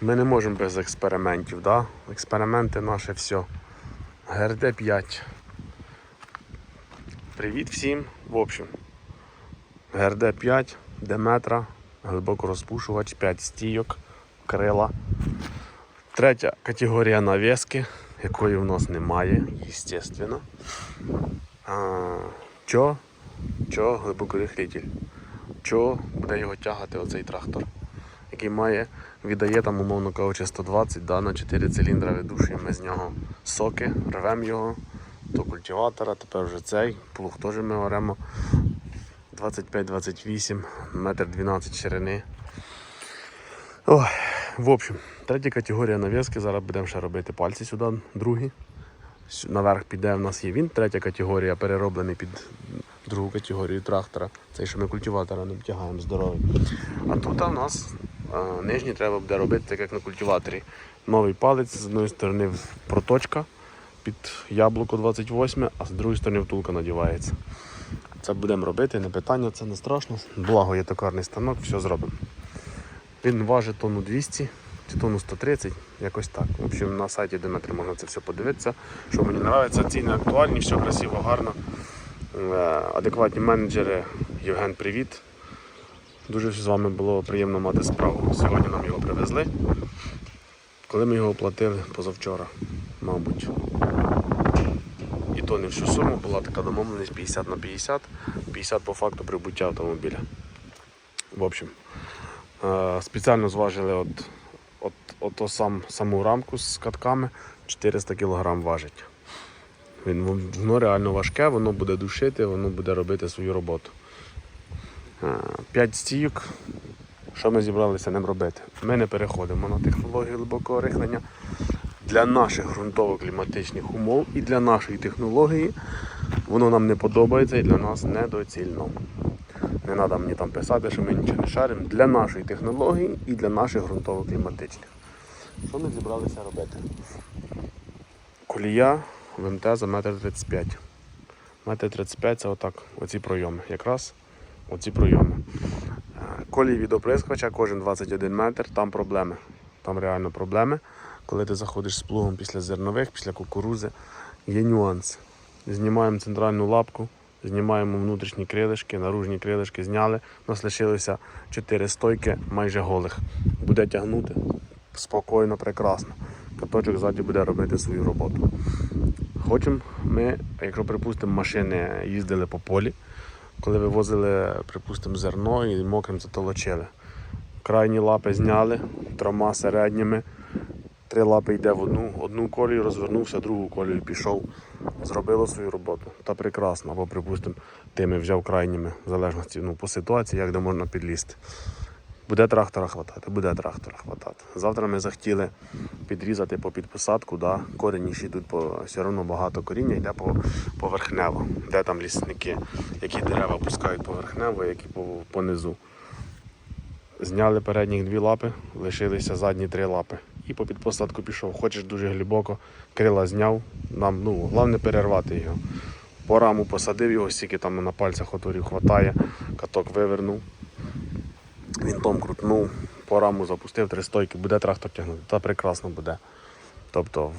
Ми не можемо без експериментів, да? Експерименти наше все. ГРД 5. Привіт всім. В общем, ГРД 5, Деметра, глибоко розпушувач, 5 стійок, крила. Третя категорія навіски, якої в нас немає. А, чо? Чо глибокорихлитель? Чо буде його тягати оцей трактор? Який має, віддає там, умовно кажучи, 120 да, на 4 циліндра видушуємо з нього соки, рвемо його до культиватора, тепер вже цей, плуг теж ми оремо 25-28, метр 12 ширини. Ой, в общем, третя категорія нав'язки. Зараз будемо ще робити пальці сюди, другі. Наверх піде в нас є він. Третя категорія перероблений під другу категорію трактора. Цей, що ми культиватора не втягаємо здоровий. А тут у нас е, нижній треба буде робити, так як на культиваторі. Новий палець, з одної сторони проточка під яблуко 28, а з другої сторони втулка надівається. Це будемо робити, не питання, це не страшно. Благо є токарний станок, все зробимо. Він важить тонну 200 чи тонну 130, якось так. В общем, на сайті Деметри можна це все подивитися. Що мені подобається, ціни актуальні, все красиво, гарно. Е, Адекватні менеджери. Євген, привіт. Дуже з вами було приємно мати справу. Сьогодні нам його привезли. Коли ми його оплатили позавчора, мабуть. І то не всю суму була така домовленість 50 на 50, 50 по факту прибуття автомобіля. В общем, е, спеціально зважили от, от, от, сам, саму рамку з катками 400 кг важить. Воно реально важке, воно буде душити, воно буде робити свою роботу. 5 стійок. Що ми зібралися ним робити? Ми не переходимо на технологію глибокого рихлення. Для наших ґрунтово-кліматичних умов і для нашої технології воно нам не подобається і для нас недоцільно. Не треба мені там писати, що ми нічого не шаримо. Для нашої технології і для наших ґрунтово-кліматичних. Що ми зібралися робити? Колія в МТ за метр 35. Метр 35 це отак, оці пройоми. Якраз оці пройоми. Е, Колії від оприскувача кожен 21 метр, там проблеми. Там реально проблеми. Коли ти заходиш з плугом після зернових, після кукурузи, є нюанс. Знімаємо центральну лапку, знімаємо внутрішні крилишки, наружні крилишки зняли. У нас лишилося 4 стойки майже голих. Буде тягнути спокійно, прекрасно. Каточок ззаді буде робити свою роботу. Хочемо ми, якщо припустимо, машини їздили по полі, коли вивозили, припустимо, зерно і мокрим затолочили. Крайні лапи зняли, трьома середніми. Три лапи йде в одну, одну колію, розвернувся, другу колію пішов. Зробило свою роботу. Та прекрасно. Або, припустимо, тими взяв крайніми, в залежності ну, по ситуації, як де можна підлізти. Буде трактора хватати, буде трактора хватати. Завтра ми захотіли підрізати по підпосадку, да, корені ще йдуть по все одно багато коріння йде по поверхнево, де там лісники, які дерева пускають поверхнево, які по, по низу. Зняли передні дві лапи, лишилися задні три лапи. І по підпосадку пішов. Хочеш дуже глибоко, крила зняв. Нам ну, головне перервати його. По раму посадив його, стільки там на пальцях отворів хватає, каток вивернув. Вінтом крутнув, по раму запустив, три стойки, буде трактор тягнути. Та прекрасно буде. Тобто,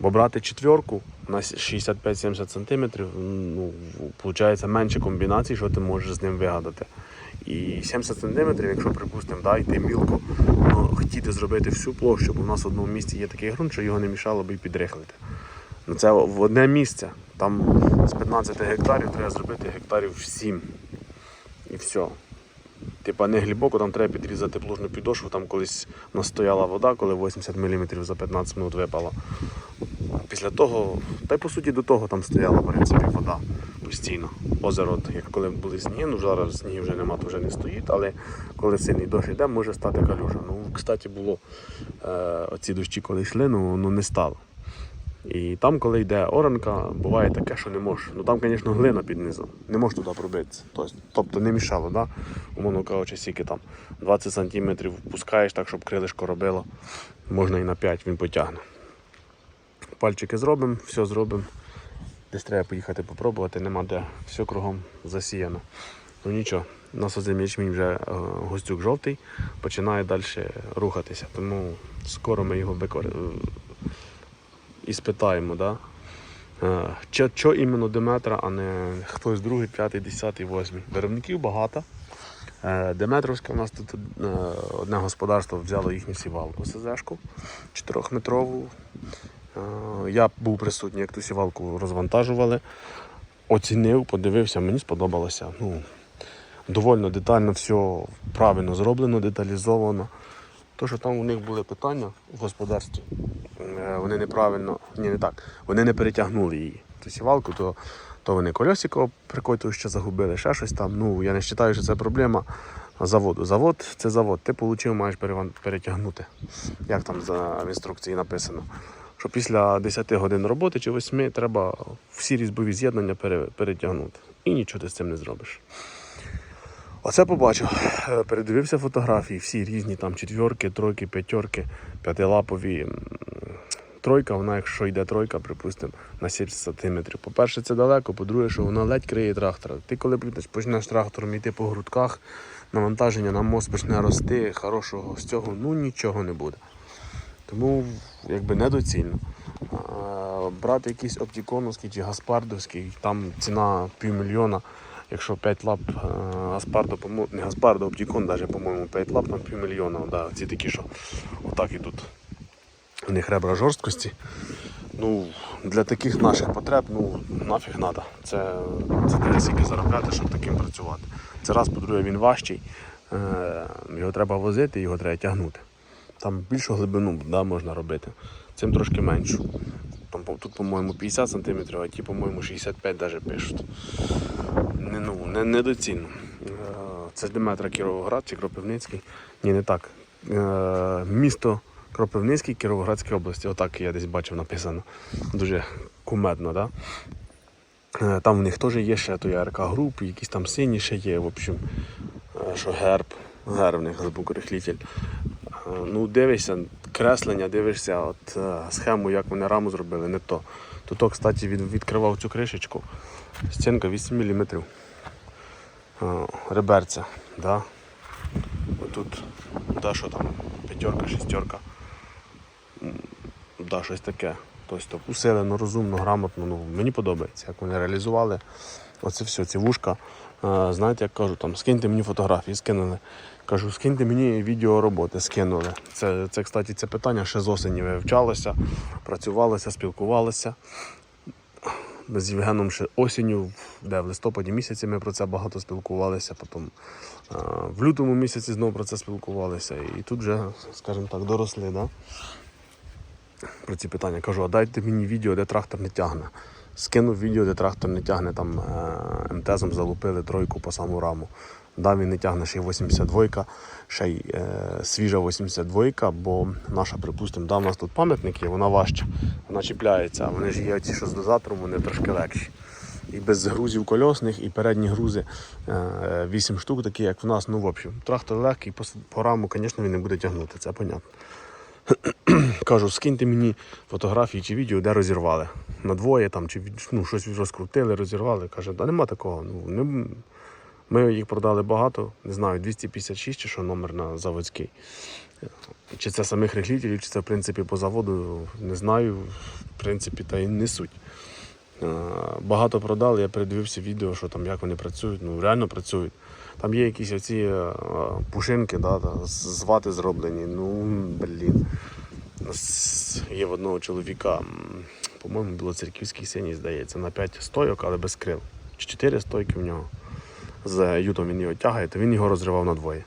бо брати четверку на 65-70 см, ну, виходить менше комбінацій, що ти можеш з ним вигадати. І 70 см, якщо припустимо, да, йти мілко, ну, хотіти зробити всю площу, бо в нас в одному місці є такий ґрунт, що його не мішало би підрихлити. Ну, це в одне місце. Там з 15 гектарів треба зробити гектарів 7. І все. Типа не глибоко, там треба підрізати плужну підошву, там колись настояла вода, коли 80 мм за 15 минут випала. Після того, та й по суті до того там стояла в принципі, вода постійно. Озеро, як коли були сніги, ну зараз снігів вже нема, то вже не стоїть, але коли сильний дощ йде, може стати калюжа. Ну, кстати, було е, оці дощі, коли йшли, ну воно не стало. І там, коли йде оранка, буває таке, що не можеш. Ну там, звісно, глина під низом. Не можеш туди пробитися. Тобто, тобто не мішало, да? умовно кажучи, скільки там 20 см пускаєш так, щоб крилишко робило. Можна і на 5 він потягне. Пальчики зробимо, все зробимо. Десь треба поїхати попробувати, нема де. Все кругом засіяно. Ну нічого, насозим ячмінь вже е, густюк жовтий, починає далі рухатися. Тому скоро ми його викор... і спитаємо, да? Е, Що, що іменно Деметра, а не хтось другий, п'ятий, десятий, восьмий. Виробників багато. Е, Деметровська у нас тут е, одне господарство взяло їхню сівалку СЗшку 4-метрову. Е, Я був присутній, як ту сівалку розвантажували. Оцінив, подивився, мені сподобалося. Ну, довольно детально все правильно зроблено, деталізовано. То, що там у них були питання в господарстві, е, вони неправильно, ні, не так, вони не перетягнули її. Ту сівалку, то, то вони кольосико прикотующе загубили, ще щось там. Ну, я не вважаю, що це проблема заводу. Завод це завод. Ти отримав, маєш перетягнути. Як там за інструкції написано. Що після 10 годин роботи чи 8 треба всі різьбові з'єднання перетягнути. І нічого ти з цим не зробиш. Оце побачив. Е, Передивився фотографії, всі різні, там четвірки, тройки, п'ятерки, п'ятилапові. Тройка, вона, якщо йде тройка, припустимо, на 70 см. По-перше, це далеко, по-друге, що вона ледь криє трактора. Ти коли почнеш- трактором йти по грудках, навантаження на мост почне рости, хорошого з цього, ну нічого не буде. Тому якби недоцільно. Брати якийсь оптіконовський чи гаспардовський, там ціна півмільйона. Якщо 5 лап е, Гаспардо, не Гаспардо, Оптікон, навіть, по-моєму, 5 лап там півмільйона. Да, ці такі, що отак ідуть. У них ребра жорсткості. Ну, для таких наших потреб, ну, нафіг треба. Це, це треба стільки заробляти, щоб таким працювати. Це раз, по-друге, він важчий. Е, його треба возити, його треба тягнути. Там більшу глибину да, можна робити. Цим трошки меншу. Там, тут, по-моєму, 50 см, а ті, по-моєму, 65 навіть пишуть. Не, ну, не, недоцільно. Е, Це ж Деметра Кіровоград чи Кропивницький. Ні, не так. Е, Місто Кропивницький Кіровоградській області. Отак я десь бачив написано. Дуже кумедно, да? Е, Там в них теж є ще той АРК груп, якісь там сині ще є, в общем, що герб, герб в них звукорихлітель. Е, Ну, дивишся, креслення, дивишся, от е, схему, як вони раму зробили, не то. Тут, кстати, він відкривав цю кришечку. Стінка 8 мм. Реберця, да? Отут, да, що там, п'ятерка, шестерка. М, Да, щось таке. Тобто усилено, розумно, грамотно. Ну, мені подобається, як вони реалізували. Оце все, ці вушка. Е, Знаєте, як кажу, там, скиньте мені фотографії, скинули. Кажу, скиньте мені відео роботи, скинули. Це, це, кстати, це питання ще з осені вивчалося, працювалося, спілкувалися. З Євгеном ще осінню, де в листопаді місяці ми про це багато спілкувалися. Потім е, в лютому місяці знову про це спілкувалися. І тут вже, скажімо так, доросли. Да? Про ці питання. Кажу, а дайте мені відео, де трактор не тягне. Скинув відео, де трактор не тягне, там е, МТЗом залупили тройку по саму раму. Да, він не тягне ще й 82, ще й е, свіжа 82, бо наша, припустимо, да, у нас тут пам'ятник є, вона важча, вона чіпляється, вони ж є ці, що з дозатором, вони трошки легші. І без грузів кольосних, і передні грузи е, 8 штук, такі як в нас. Ну, в общем, трактор легкий, по, по раму, звісно, він не буде тягнути, це понятно. Кажу, скиньте мені фотографії чи відео, де розірвали. Надвоє там, чи ну, щось розкрутили, розірвали. Каже, да нема такого. Ну, не... Ми їх продали багато, не знаю, 256 чи що номер на заводський. Чи це самих рехлітелів, чи це в принципі по заводу, не знаю. В принципі, та й не суть. Е, Багато продали, я передивився відео, що там, як вони працюють. Ну, реально працюють. Там є якісь оці е, пушинки, да, з вати зроблені. Ну, блін. Є в одного чоловіка, по-моєму, білоцерківський синій, здається, на 5 стойок, але без крил. Чи 4 стойки в нього. З ютом він його тягає, то він його розривав на двоє.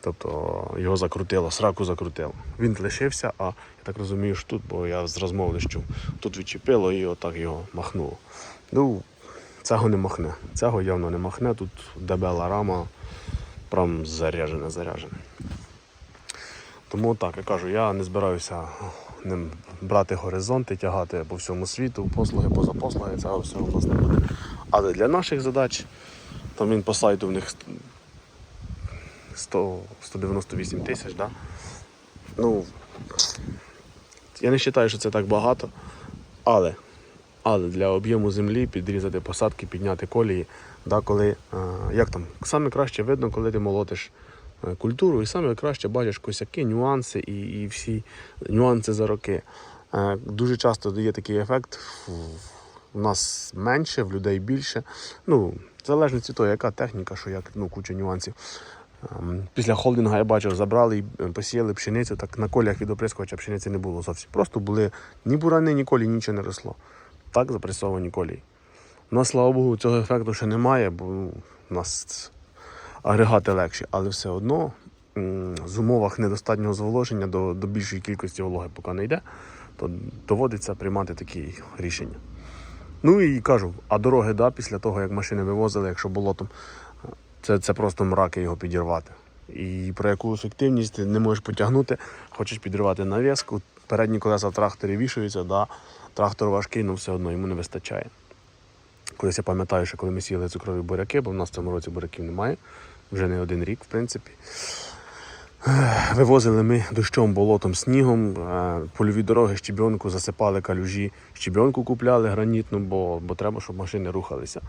Тобто його закрутило, сраку закрутило. Він лишився, а я так розумію, що тут, бо я з розмов лиш чув, тут відчепило і отак його махнуло. Ну, цього не махне. Цього явно не махне. Тут дебела рама, прям заряжена, заряжена. Тому так, я кажу, я не збираюся ним брати горизонти, тягати по всьому світу, послуги поза послуги, цього всього у нас не буде. Але для наших задач, там він по сайту в них 100, 198 тисяч, да? ну, я не вважаю, що це так багато, але Але для об'єму землі підрізати посадки, підняти колії, да, коли, е, як там, саме краще видно, коли ти молотиш е, культуру, і саме краще бачиш косяки, нюанси і, і всі нюанси за роки. Е, Дуже часто дає такий ефект. У нас менше, в людей більше. Ну, в залежності від того, яка техніка, що як, ну, куча нюансів. Ем, Після холдинга я бачив, забрали і е, посіяли пшеницю, так на колях від оприскувача пшениці не було зовсім. Просто були ні бурани, ні колі, нічого не росло. Так запресовані колії. У нас, слава Богу, цього ефекту ще немає, бо ну, у нас агрегати легші, але все одно з умовах недостатнього зволоження до, до більшої кількості вологи поки не йде, то доводиться приймати такі рішення. Ну і кажу, а дороги, да, після того, як машини вивозили, якщо болотом, це, це просто мраки його підірвати. І про яку ефективність ти не можеш потягнути, хочеш підривати навіску, передні колеса в тракторі вішаються, да, трактор важкий, але все одно йому не вистачає. Колись я пам'ятаю, що коли ми сіяли цукрові буряки, бо в нас в цьому році буряків немає, вже не один рік, в принципі. Вивозили ми дощом, болотом, снігом, е, польові дороги, щебенку, засипали калюжі, щебенку купляли гранітну, бо, бо треба, щоб машини рухалися.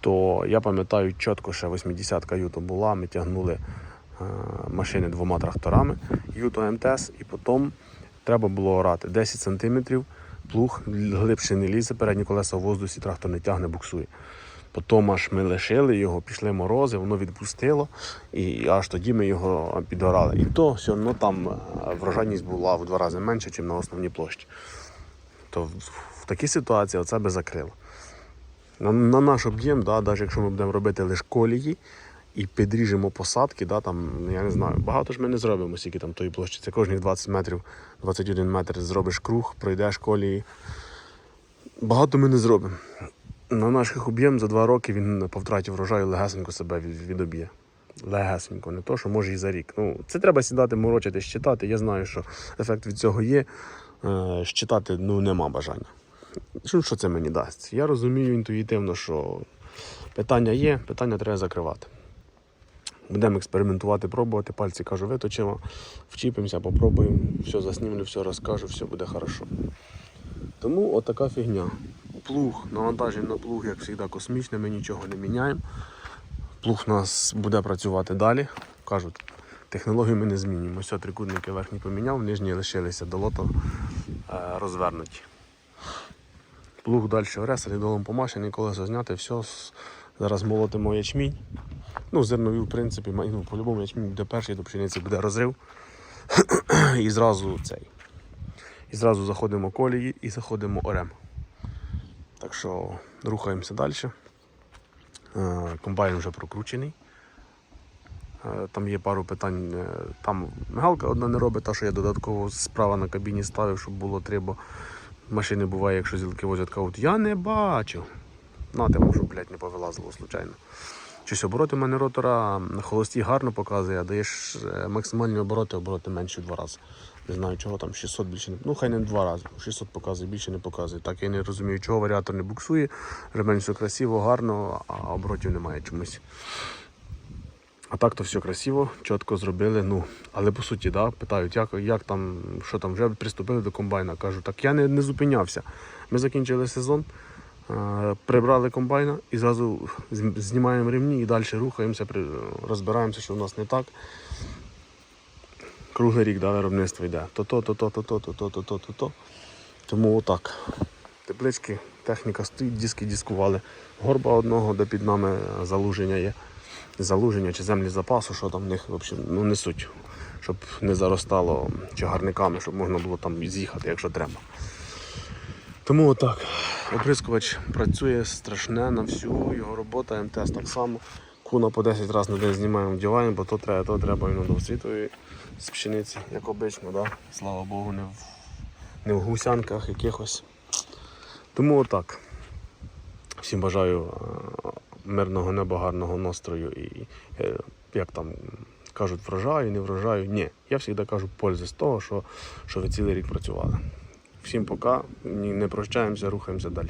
То я пам'ятаю чітко, ще 80-ка Юто була, ми тягнули е, машини двома тракторами, Юто МТС, і потім треба було орати 10 см, плуг глибше не лізе, передні колеса в воздусі, трактор не тягне, буксує. Потім аж ми лишили його, пішли морози, воно відпустило, і аж тоді ми його підгорали. І то все одно там е, врожайність була в два рази менше, ніж на основній площі. То в, такій ситуації оце би закрило. На, на наш об'єм, да, навіть якщо ми будемо робити лише колії і підріжемо посадки, да, там, я не знаю, багато ж ми не зробимо, скільки там тої площі. Це кожних 20 метрів, 21 метр зробиш круг, пройдеш колії. Багато ми не зробимо. На наших об'єм за два роки він по втраті врожаю легесенько себе відоб'є. Легесенько, не то, що може і за рік. Ну, це треба сідати, морочити, щитати. Я знаю, що ефект від цього є. Е, щитати ну, нема бажання. Що, що це мені дасть? Я розумію інтуїтивно, що питання є, питання треба закривати. Будемо експериментувати, пробувати, пальці кажу, виточимо, вчіпимося, попробуємо, все заснімлю, все розкажу, все буде хорошо. Тому отака фігня. Плуг, навантаження на плуг, як завжди, космічне, ми нічого не міняємо. Плуг у нас буде працювати далі. Кажуть, технологію ми не змінюємо. Все, трикутники верхні поміняв, нижні лишилися долото е, розвернуті. Плуг далі оре, солідолом помашений, колесо зняти, все. Зараз молотимо ячмінь. Ну, зернові, в принципі, ну, по-любому ячмінь буде перший, до пшениці буде розрив. і зразу цей. І зразу заходимо колії і заходимо орем. Так що рухаємося далі. Е, Комбайн вже прокручений. Е, Там є пару питань. е, Там мигалка одна не робить, та що я додатково справа на кабіні ставив, щоб було треба. машини буває, якщо зілки возять, кажуть, я не бачу. На те, можу, блядь, не повилазило случайно. Щось обороти у мене ротора на холості гарно показує, а даєш е, максимальні обороти, обороти менше в два рази. Не знаю, чого там 600 більше не. Ну, хай не в два рази. 600 показує, більше не показує. Так я не розумію, чого варіатор не буксує. Ремень все красиво, гарно, а оборотів немає чомусь. А так то все красиво, чітко зробили. Ну, але по суті, да, питають, як, як там, що там, вже приступили до комбайна. Кажу, так я не, не зупинявся. Ми закінчили сезон, прибрали комбайна і зразу знімаємо ремні і далі рухаємося, розбираємося, що в нас не так. Круглий рік да, виробництво йде. То-то, то-то, то-то, то-то, то-то, то-то. Тому отак. Теплички, техніка стоїть, диски дискували. Горба одного, де під нами залуження є. Залуження чи землі запасу, що там в них взагалі ну, несуть. Щоб не заростало чагарниками, щоб можна було там з'їхати, якщо треба. Тому отак. Оприскувач працює страшне на всю його робота, МТС так само. Куна по 10 разів на день знімаємо, вдіваємо, бо то треба, то треба і до світової з пшениці, як обично, да? слава Богу, не в, не в гусянках якихось. Тому отак. Всім бажаю е, мирного неба, гарного настрою і е, як там кажуть, врожаю, не врожаю. Ні, я завжди кажу пользи з того, що, що ви цілий рік працювали. Всім пока, не прощаємося, рухаємося далі.